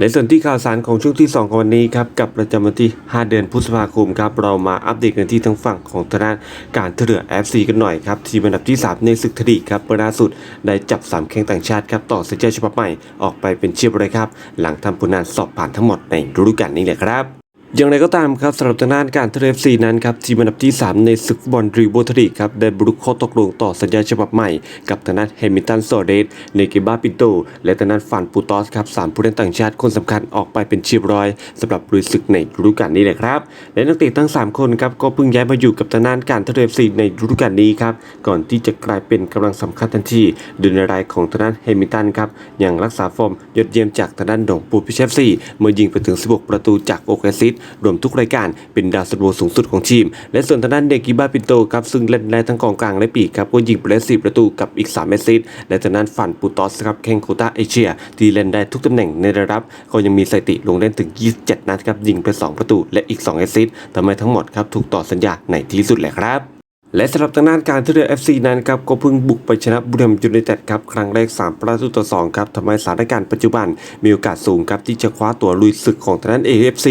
ในส่วนที่ข่าวสารของช่วงที่ 2 ของวันนี้ครับกับประจำวันที่ 5 เดือนพฤษภาคมครับเรามาอัปเดตกันที่ทั้งฝั่งของทางด้านการเถื่อ FC กันหน่อยครับทีมอันดับที่ 3 ในศึกทดีครับล่าสุดได้จับ3แข้งต่างชาติครับต่อสัญญาฉบับใหม่ออกไปเป็นเชียบเลยครับ หลังทำผลงานสอบผ่านทั้งหมดในฤดูกาลนี้แหละครับ อย่างไรก็ตามครับสำหรับทางด้านการเทเลฟซีนั้นครับทีมอันดับที่ 3 ในศึกบอลรีโบทรีครับได้บรุกข้อตกลงต่อสัญญาฉบับใหม่ กับทางด้านเฮมิลตันโซเรสเนกิบาปิโต และทางด้านฟานปูตอสครับสามผู้เล่นต่างชาติคนสำคัญออกไปเป็นเชียบร้อยสำหรับลุยศึกในฤดูกาลนี้แหละครับ และนักเตะทั้ง 3 คนครับก็เพิ่งย้ายมาอยู่กับทางด้านการเทเลฟซีในฤดูกาลนี้ครับก่อนที่จะกลายเป็นกำลังสำคัญทันทีโดยในรายของทางด้านเฮมิลตันครับยังรักษาฟอร์มยอดเยี่ยมจากทางด้านดงปูพิเชฟซีเมื่อยิงไปถึง 16 ประตูจากโอเกซิสรวมทุกรายการเป็นดาวซันโวสูงสุดของทีม และส่วนทางด้านเดกิบ้าปินโตครับซึ่งเล่นได้ทั้งกองกลางและปีกครับก็ยิงไปได้4ประตูกับอีก3แอสซิสต์และทางด้านฟันปูตอสครับแข่งโคต้าเอเชีย ที่เล่นได้ทุกตำแหน่งในระดับก็ยังมีสถิติลงเล่นถึง 27 นัดครับยิงไป 2 ประตูและอีก 2 แอสซิสต์ทำให้ทั้งหมดครับถูกต่อสัญญาในที่สุดแหละครับ และสำหรับทางด้านการท่าเรือ FC นั้นครับก็เพิ่งบุกไปชนะบุรีรัมย์ยูไนเต็ดครับครั้งแรก 3 ประตูต่อ 2 ครับทำให้สถานการณ์ปัจจุบันมีโอกาสสูงครับที่จะคว้าตัวลุยศึกของทางด้าน AFC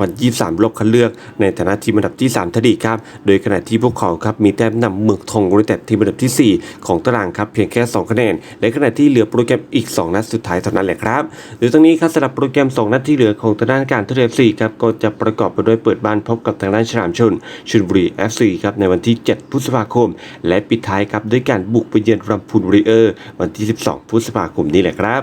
2023 รอบคัดเลือก ในฐานะทีมอันดับที่ 3ทดีครับ โดยขณะที่พวกเขาครับมีแต้มนำเมืองทองยูไนเต็ดทีมอันดับที่ 4 ของตารางครับเพียงแค่ 2 คะแนน และขณะที่เหลือโปรแกรมอีก 2 นัดสุดท้ายเท่านั้นแหละครับโดยทั้งนี้ครับสำหรับโปรแกรม 2 นัดที่เหลือของทางด้านการท่าเรือ FC ครับก็จะประกอบไปด้วยเปิดบ้านพบกับทางด้านฉลามชนชลบุรี FC ครับในวันที่7พฤษภาคม และปิดท้ายครับด้วยการบุกไปเยือนรัมพูนริเออร์ วันที่ 12 พฤษภาคมนี้แหละครับ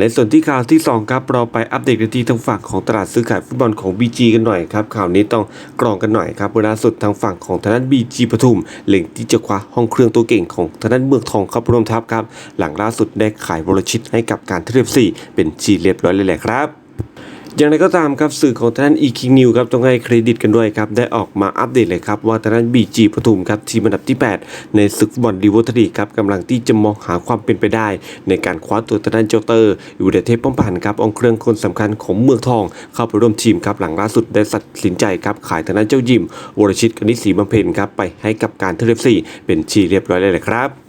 ในส่วนที่ข่าวที่ 2 ครับเราไปอัปเดตกันที่ทางฝั่งของตลาดซื้อขายฟุตบอลของ BG กันหน่อยครับข่าวนี้ต้องกรองกันหน่อยครับล่าสุดทางฝั่งของทางด้าน BG ปทุมเล็งที่จะคว้าห้องเครื่องตัวเก่งของทางด้านเมืองทองเข้าร่วมทัพครับ หลังล่าสุดได้ขายวรชิตให้กับการเทียบสี่เป็นชีเรียบร้อยเลยแหละครับ อย่างไรก็ตามครับสื่อของทางด้าน e-king new ครับต้องให้เครดิตกันด้วยครับได้ออกมาอัปเดตเลยครับว่าทางด้าน BG ปทุมครับทีมอันดับที่ 8 ในศึกฟุตบอลดีวอทรีครับกำลังที่จะมองหาความเป็นไปได้ ในการคว้าตัวทางด้านเจ้าเตอร์อยู่ในเทพป้อมพันครับองค์เครื่องคนสำคัญของเมืองทอง เข้าไปร่วมทีมครับหลังล่าสุดได้ตัดสินใจครับขายทางด้านเจ้ายิมวรชิตกนิษฐ์ศรีบำเพ็ญครับไปให้กับการเทเลฟซีเป็นชีเรียบร้อยเลยแหละครับ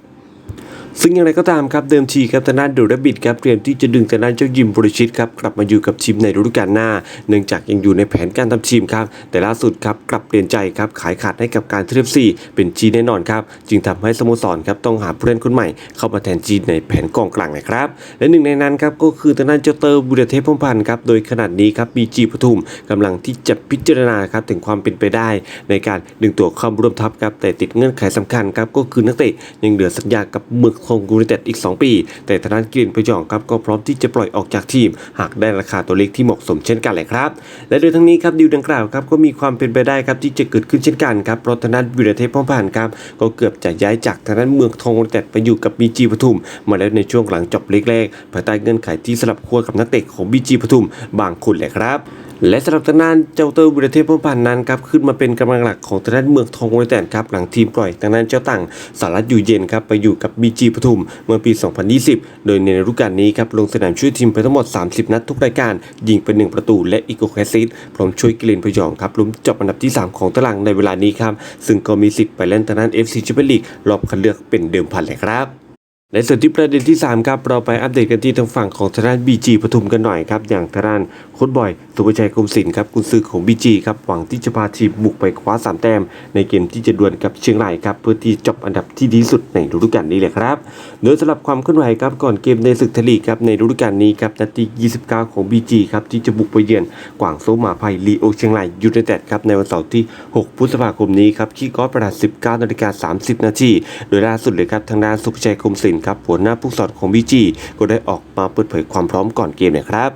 ซึ่งอย่างไรก็ตามครับเดิมทีครับทางด้านดูดับบิดครับเตรียมที่จะดึงทางด้านเจ้ายิมบริชิตครับกลับมาอยู่กับทีมในฤดูกาลหน้า เนื่องจากยังอยู่ในแผนการทำทีมครับแต่ล่าสุดครับกลับเปลี่ยนใจครับขายขาดให้กับการเทเลฟซีเป็นจีแน่นอนครับจึงทำให้สโมสรครับต้องหาผู้เล่นคนใหม่ เข้ามาแทนจีในแผนกองกลางนะครับและหนึ่งในนั้นครับก็คือทางด้านเจ้าเตอร์บุรเทพพงพันธ์ครับโดยขนาดนี้ครับบีจีปทุมกำลังที่จะพิจารณาครับถึงความเป็นไปได้ ในการดึงตัวเข้าร่วมทัพครับแต่ติดเงื่อนไขสำคัญครับก็คือนักเตะยังเหลือสัญญากับเมืองทองยูไนเต็ดอีก 2 ปี แต่ทางด้านกรีนพยองครับก็พร้อมที่จะปล่อยออกจากทีม หากได้ราคาตัวเลขที่เหมาะสมเช่นกันแหละครับและโดยทั้งนี้ครับดิวดังกล่าวครับก็มีความเป็นไปได้ครับที่จะเกิดขึ้นเช่นกันครับเพราะทางด้านวิรเทพพ่อผ่านครับก็เกือบจะย้ายจากทางด้านเมืองทองยูไนเต็ดไปอยู่กับบีจีปทุม มาแล้วในช่วงหลังจบเล็กแรกภายใต้เงื่อนไขที่สลับขั้วกับนักเตะของบีจีปทุม บางคนแหละครับ และสำหรับทางด้านเจ้าเตอร์วิรเทพพ่อพันธ์นั้นครับขึ้นมาเป็นกำลังหลักของทางด้านเมืองทองยูไนเต็ดครับหลังทีมปล่อยทางด้านเจ้าตั้งสารัตอยู่เย็นครับไปอยู่กับบีจีปทุมเมื่อปี 2020 โดยในฤดูกาลนี้ครับลงสนามช่วยทีมไปทั้งหมด 30 นัดทุกรายการ ยิงไป 1 ประตูและอีกโอแคสซิสพร้อมช่วยกิเลนพยองครับลุ้นจบอันดับที่ 3 ของตารางในเวลานี้ครับซึ่งก็มีสิทธิ์ไปเล่นทางด้าน FC แชมเปี้ยนลีกรอบคัดเลือกเป็นเดิมพันเลยครับ ในส่วนที่ประเด็นที่ 3 ครับ เราไปอัปเดตกันที่ทางฝั่งของทางด้าน BG ปทุมกันหน่อยครับ อย่างทางด้านโค้ชบอย สุภชัยกรมศิลป์ครับกุนซือของ BG ครับ หวังที่จะพาทีมบุกไปคว้า 3 แต้ม ในเกมที่จะดวลกับเชียงรายครับ เพื่อที่จบอันดับที่ดีสุดในฤดูกาลนี้แหละครับ โดยสำหรับความเคลื่อนไหวครับก่อนเกมในศึกทลีครับในฤดูกาลนี้ครับนาที 29 ของ BG ครับที่จะบุกไปเยือนกวางโซมาไพลีโอเชียงรายยูไนเต็ดครับในวันเสาร์ที่ 6 พฤษภาคมนี้ครับที่กอล์ฟเวลา19นาฬิกา30 นาทีโดยล่าสุดเลยครับทางด้านสุภชัยกรมศิลปครับหัวหน้าผู้สอนของวีจีก็ได้ออกมาเปิดเผยความพร้อมก่อนเกมนะครับ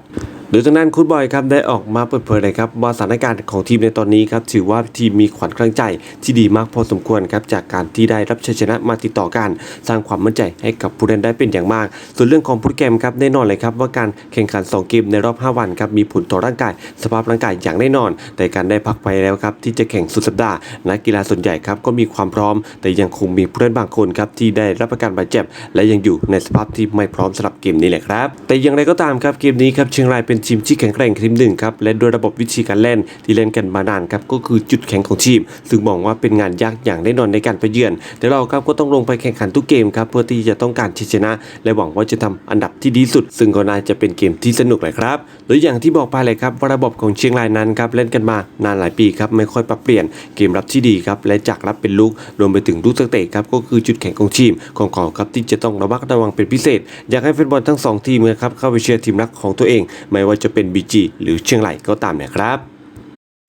โดยทางด้านคุณบอยครับได้ออกมาเปิดเผยเลยครับว่าสถานการณ์ของทีมในตอนนี้ครับถือว่าทีมมีขวัญกำลังใจที่ดีมากพอสมควรครับจากการที่ได้รับชัยชนะมาติดต่อกัน สร้างความมั่นใจให้กับผู้เล่นได้เป็นอย่างมาก ส่วนเรื่องของโปรแกรมครับแน่นอนเลยครับว่าการแข่งขัน 2 เกมในรอบ 5 วันครับมีผลต่อร่างกาย สภาพร่างกายอย่างแน่นอน แต่การได้พักไปแล้วครับที่จะแข่งสุดสัปดาห์นักกีฬาส่วนใหญ่ครับก็มีความพร้อม แต่ยังคงมีผู้เล่นบางคนครับที่ได้รับอาการบาดเจ็บ และยังอยู่ในสภาพที่ไม่พร้อมสำหรับเกมนี้แหละครับ แต่อย่างไรก็ตามครับเกมนี้ครับเชียงรายเป็นทีมที่แข็งแกร่งทีมหนึ่งครับและด้วยระบบวิธีการเล่นที่เล่นกันมานานครับก็คือจุดแข็งของทีม ซึ่งมองว่าเป็นงานยากอย่างแน่นอนในการไปเยือนแต่เราครับก็ต้องลงไปแข่งขันทุกเกมครับเพื่อที่จะต้องการชชนะ และหวังว่าจะทำอันดับที่ดีสุด ซึ่งก็น่าจะเป็นเกมที่สนุกเลยครับโดยอย่างที่บอกไปเลยครับว่าระบบของเชียงรายนั้นครับเล่นกันมานานหลายปีครับไม่ค่อยปรับเปลี่ยนเกมรับที่ดีครับและจากรับเป็นลูกรวมไปถึงลูกสเตะครับก็คือจุดแข็งของทีมของเขาครับที่จะต้องระมัดระวังเป็นพิเศษ อยากให้แฟนบอลทั้งสองทีมนะครับเข้าไปเชียร์ทีมรักของตัวเองไม่ว่าจะเป็น BG หรือเชียงรายก็ตามนะครับ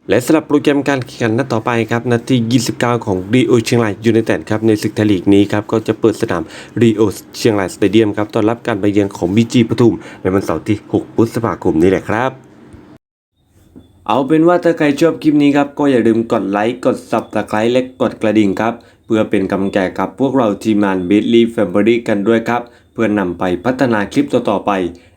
และสำหรับโปรแกรมการแข่งขันนัดต่อไปครับนาที29 ของรีโอเชียงรายยูไนเต็ดครับในศึกไทยลีกนี้ครับก็จะเปิดสนามรีโอเชียงรายสเตเดียมครับต้อนรับการไปเยือนของบีจีปทุม ในวันเสาร์ที่ 6 พฤษภาคมนี้แหละครับเอาเป็นว่าถ้าใครชอบคลิปนี้ครับ ก็อย่าลืมกดไลค์ กด subscribe และกดกระดิ่งครับ เพื่อเป็นกำลังใจกับพวกเราทีมงาน b i t l y Family กันด้วยครับ เพื่อนำไปพัฒนาคลิปต่อๆไป